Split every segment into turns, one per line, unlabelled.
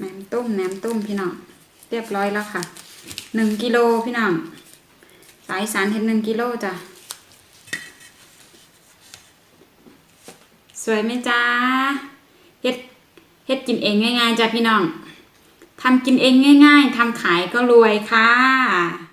แหนมต้มแหนมต้มพี่น้องเรียบร้อยแล้วค่ะหนึ่งกิโลพี่น้องสายสารเห็ดหนึ่งกิโลจ้ะสวยไหมจ้าเฮ็ดเฮ็ดกินเองง่ายๆจ้ะพี่น้องทำกินเองง่าย ๆทำขายก็รวยค่ะ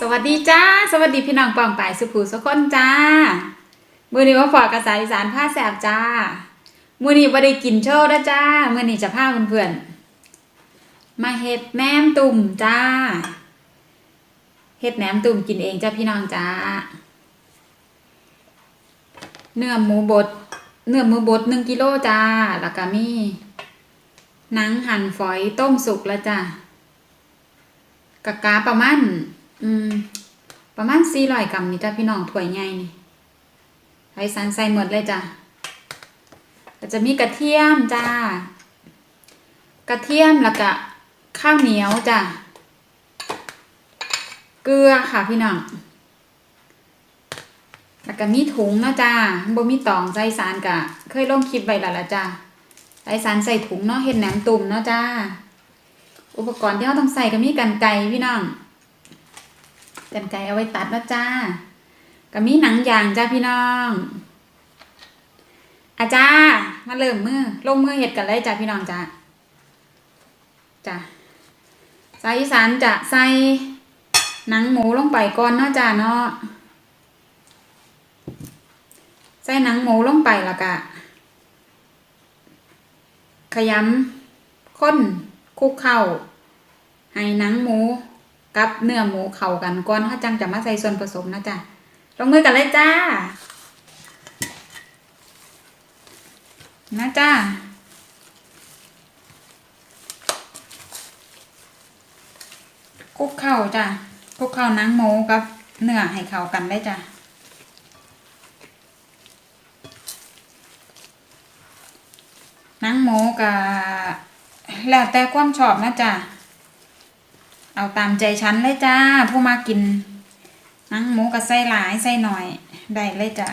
สวัสดีจ้า สวัสดีพี่น้องปองป่ายสุภูสุคนจ้า มือนี้มาฝากกระสายอีสานผ้าแสบจ้า มือนี้บ่ได้กินโชว์นะจ้า มือนี้จะพาเพื่อนๆมาเฮ็ดแหนมตุ่มจ้าเฮ็ดแหนมตุ่มกินเองจ้าพี่น้องจ้า เนื้อหมูบด เนื้อหมูบดหนึ่งกิโลจ้า แล้วก็มีหนังหั่นฝอยต้มสุกแล้วจ้ากะกาประมาณ อืม ประมาณสี่ร้อยกรัมนี่จ้ะพี่น้องถ้วยใหญ่นี่ไอ้สันใส่หมดเลยจ้ะก็จะมีกระเทียมจ้ากระเทียมแล้วก็ข้าวเหนียวจ้ะเกลือค่ะพี่น้องแล้วก็มีถุงเนาะจ้าบ่มีตองใส่สารกะ เคยลงคลิปไว้แล้วละจ้าใส่สารใส่ถุงเนาะเห็ดแหนมตุ่มเนาะจ้า อุปกรณ์ที่เราต้องใส่ก็มีกันไกรพี่น้อง กันไกเอาไว้ตัดนะจ้าก็มีหนังยางจ้าพี่น้อง อาจ้ามาเริ่มมือลงมือเห็ดกันเลยจ้าพี่น้องจ้าจ้าสายอีสานจะใส่หนังหมูลงไปก่อนเนาะจ้าเนาะใส่หนังหมูลงไปแล้วก็ขยำข้นคุกเข้าให้หนังหมู กับเนื้อหมูเข้ากันก่อนถ้าจังจะมาใส่ส่วนผสมนะจ๊ะลงมือกันเลยจ้า นะจ้าคลุกเข้าจ้ะคลุกเข้านังหมูกับเนื้อให้เข้ากันเลยจ้ะหนังหมูกับแล้วแต่ความชอบนะจ๊ะ เอาตามใจฉันเลยจ้า ผู้มากิน นังหมูกับไส้หลายไส้หน่อย ได้เลยจ้ะ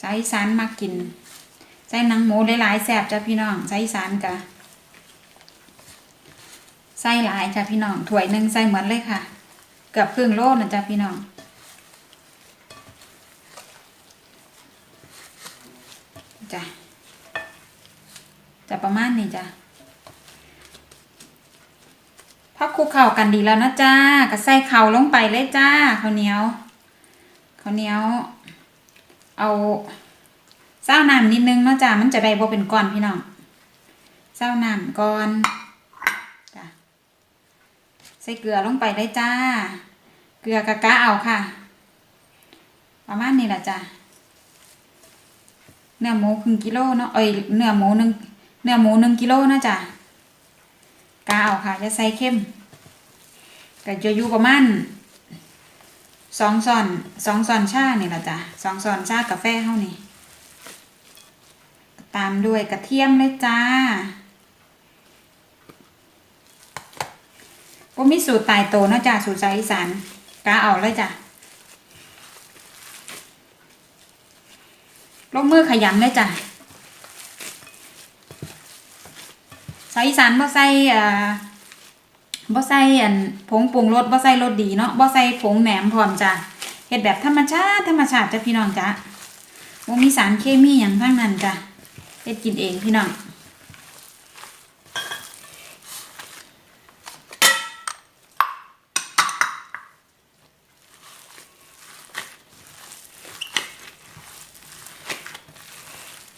สายอีสานมากินใส่หนังหมูหลายๆแซ่บจ้ะพี่น้องสายอีสานกะไส้หลายจ้ะพี่น้องถ้วยหนึ่งใส่เหมือนเลยค่ะ เกือบครึ่งโลนะจ้ะพี่น้องจ้ะจะประมาณนี้จ้ะ พอคลุกเข่ากันดีแล้วนะจ้าก็ใส่เข่าลงไปเลยจ้าข้าวเหนียวข้าวเหนียว เอาเศร้าน้ำนิดนึงเนาะจ้ามันจะได้บ่เป็นก้อนพี่น้องเศร้าน้ำก่อนจ้าใส่เกลือลงไปเลยจ้า เกลือกะกะเอาค่ะ ประมาณนี้แหละจ้าเนื้อหมูครึ่งกิโลเนาะเอ้ยเนื้อหมูหนึ่งเนื้อหมูหนึ่งกิโลนะจ้า กาเอาค่ะจะใส่เข้มก็จะอยู่ประมาณสองซอนสองซอนชาเนี่แหละจ้ะสองซอนชากาแฟเท่านี้ตามด้วยกระเทียมเลยจ้าว่ามีสูตรตายโตนะจ้ะสูตรสายอีสานกาเอาเลยจ้ะลงมือขยำเลยจ้ะายอีสานบ่ใส่อ่าบ่ใส่อันผงปรุงรสบ่ใส่รสดีเนาะบ่ใส่ผงแหนมพร้อมจ้ะเฮ็ดแบบธรรมชาติธรรมชาติจ้ะพี่น้องจ้ะบ่มีสารเคมีหยังทั้งนั้นจ้ะเฮ็ดกินเองพี่น้อง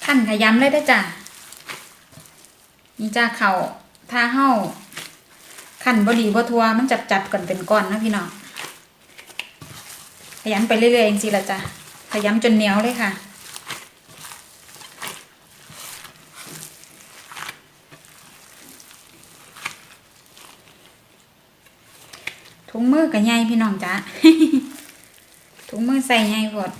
ขั้นขยำเลยเด้จ้ะ นี่จ้าเขาถ้าเห่าขันบดีบ่ทัวมันจับจับกันเป็นก้อนนะพี่น้องขยำไปเรื่อยๆเองสิละจ้ะขยำจนเหนียวเลยค่ะ ถุงมือกับใหญ่พี่น้องจ้ะถุงมือใส่ใหญ่หมด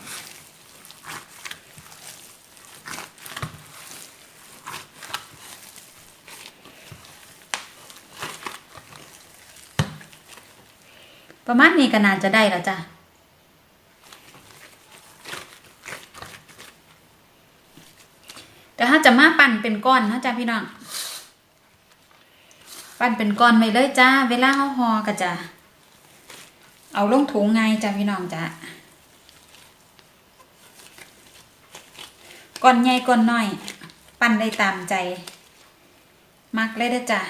ประมาณนี้ก็น่าจะได้แล้วจ้ะแต่ถ้าจะมาปั่นเป็นก้อนนะจ๊ะพี่น้องปั้นเป็นก้อนไปเลยจ้า เวลาห่อห่อก็จะเอาลงถุงไงจ้าพี่น้องจ้าก้อนใหญ่ก้อนน้อย ปั้นได้ตามใจ มักเลยนะจ้า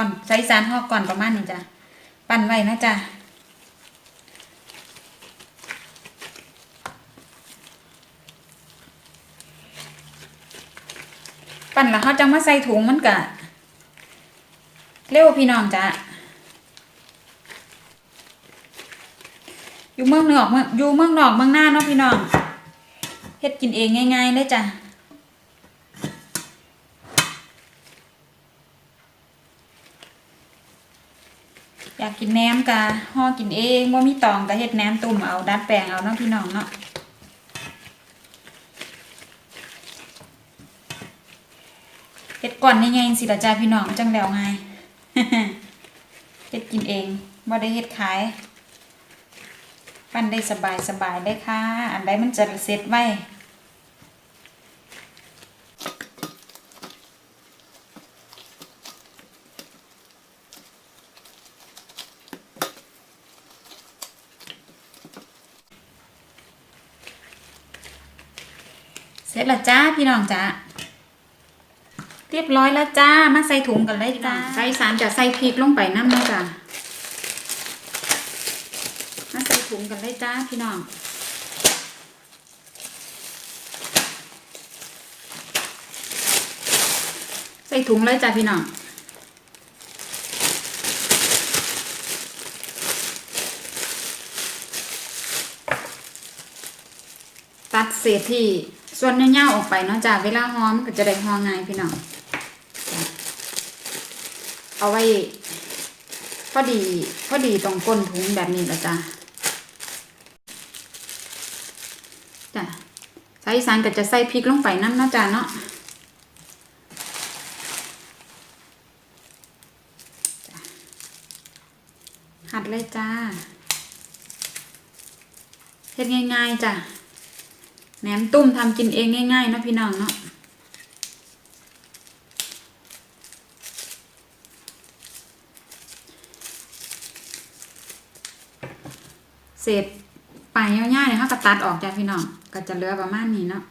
ก่อนใช้สารห่อก่อนประมาณนี้จ้ะปั่นไว้นะจ้ะปั่นแล้วเขาจังมาใส่ถุงมันกะเร็วพี่น้องจ้ะอยู่เมืองนอกเมืองอยู่เมืองนอกเมืองหน้าเนาะพี่น้องเฮ็ดกินเองง่ายๆเลยจ้ะ อยากกินแหนมกะห่อกินเองว่ามีตองกะเฮ็ดแหนมตุ่มเอาดัดแปลงเอาเนาะพี่น้องเนาะเฮ็ดก่อนยังไงสิละจ้าพี่น้องจังแล้วไงเฮ็ดกินเองบ่ได้เฮ็ดขายปั้นได้สบายสบายได้ค่ะ อันใดมันจะเสร็จไว้ ร็จแล้วจ้าพี่น้องจ้าเรียบร้อยแล้วจ้า มาใส่ถุงกันเลยจ้าใส่สารจะใส่พริกลงไปน้ำนะจ้ามาใส่ถุงกันเลยจ้าพี่น้องใส่ถุงเลยจ้าพี่น้องตัดเศษที่ ส่วนเงาๆออกไปเนาะจ้ะเวลาหอมก็จะได้หอง่ายพี่น้องเอาไว้พอดีพอดีตรงก้นถุงแบบนี้ละจ้ะจ้ะใส่สารก็จะใส่พริกลงไปน้ำนาะจ้ะเนาะจ้ะหัดเลยจ้าเฮ็ดง่ายๆจ้ะ แหนมตุ้มทำกินเองง่ายๆนะพี่น้องเนาะเศษปลายย่าๆเนี่ยเขาก็ตัดออกจ้ะพี่น้องก็จะเหลือประมาณนี้เนาะ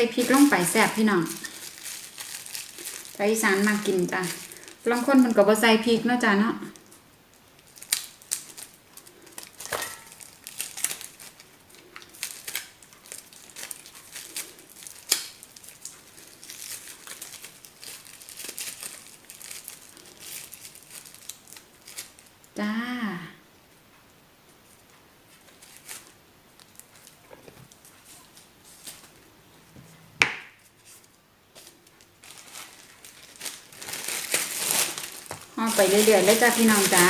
ส่พริกลงไปแซ่บพี่น้องไทยอีสานมากินจ้ะบางคนมันก็บ่ใส่พริกเนาะจ้ะเนาะจ้า ห่อ ไปเรื่อยๆเลยจ้าพี่น้องจ้า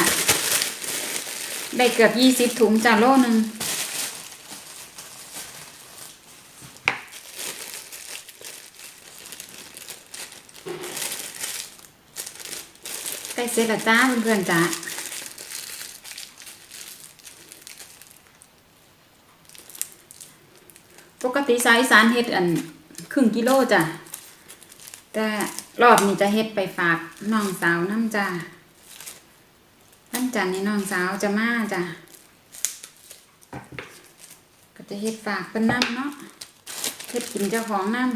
ได้เกือบยี่สิบถุงจ้าโลหนึ่งใกล้เสร็จแล้วจ้าเพื่อนๆจ้าปกติสายสารเฮ็ดอันครึ่งกิโลจ้ะแต่รอบนี้จะเฮ็ดไปฝากน้องสาวน้ำจ้า จันนี้น้องสาวจะมาจ้ะก็จะเฮ็ดฝากเป็นน้ำเนาะเฮ็ดกินเจ้าของน้ำ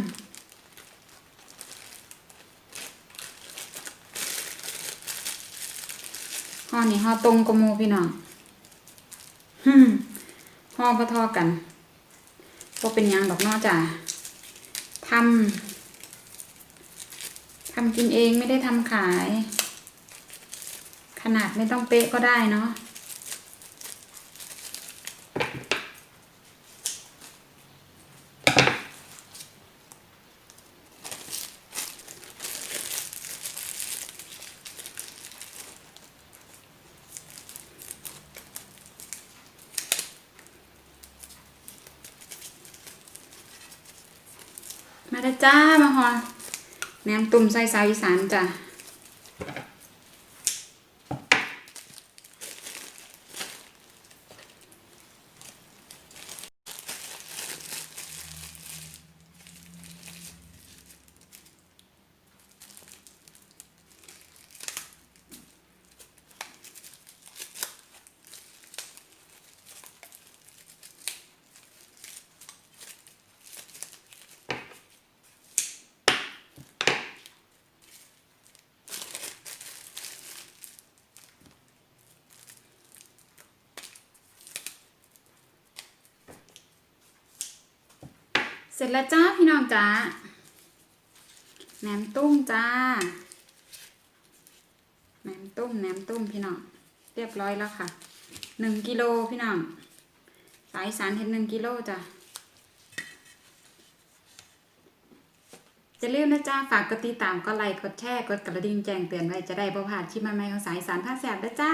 ห่อนี่ห่อตรงกว่าหมูพี่น้องฮึมห่อพอทอกันพวเป็นยังดอกนอจ้ะทำทำกินเองไม่ได้ทำขาย ขนาดไม่ต้องเป๊ะก็ได้เนาะมาแล้วจ้ามาฮอนแหนมตุ่มใส่สาวอีสานจ้ะ เสร็จแล้วจ้าพี่น้องจ้าแหนมตุ้มจ้าแหนมตุ้มแหนมตุ้มพี่น้องเรียบร้อยแล้วค่ะหนึ่งกิโลพี่น้องสายสารเห็นหนึ่งกิโลจ้ะจะเรียกนะจ้าฝากกดติดตามก็ไลค์กดแชร์กดกระดิ่งแจ้งเตือนไว้จะได้บ่พลาดคลิปใหม่ๆของสายสารภาแสบนะจ้า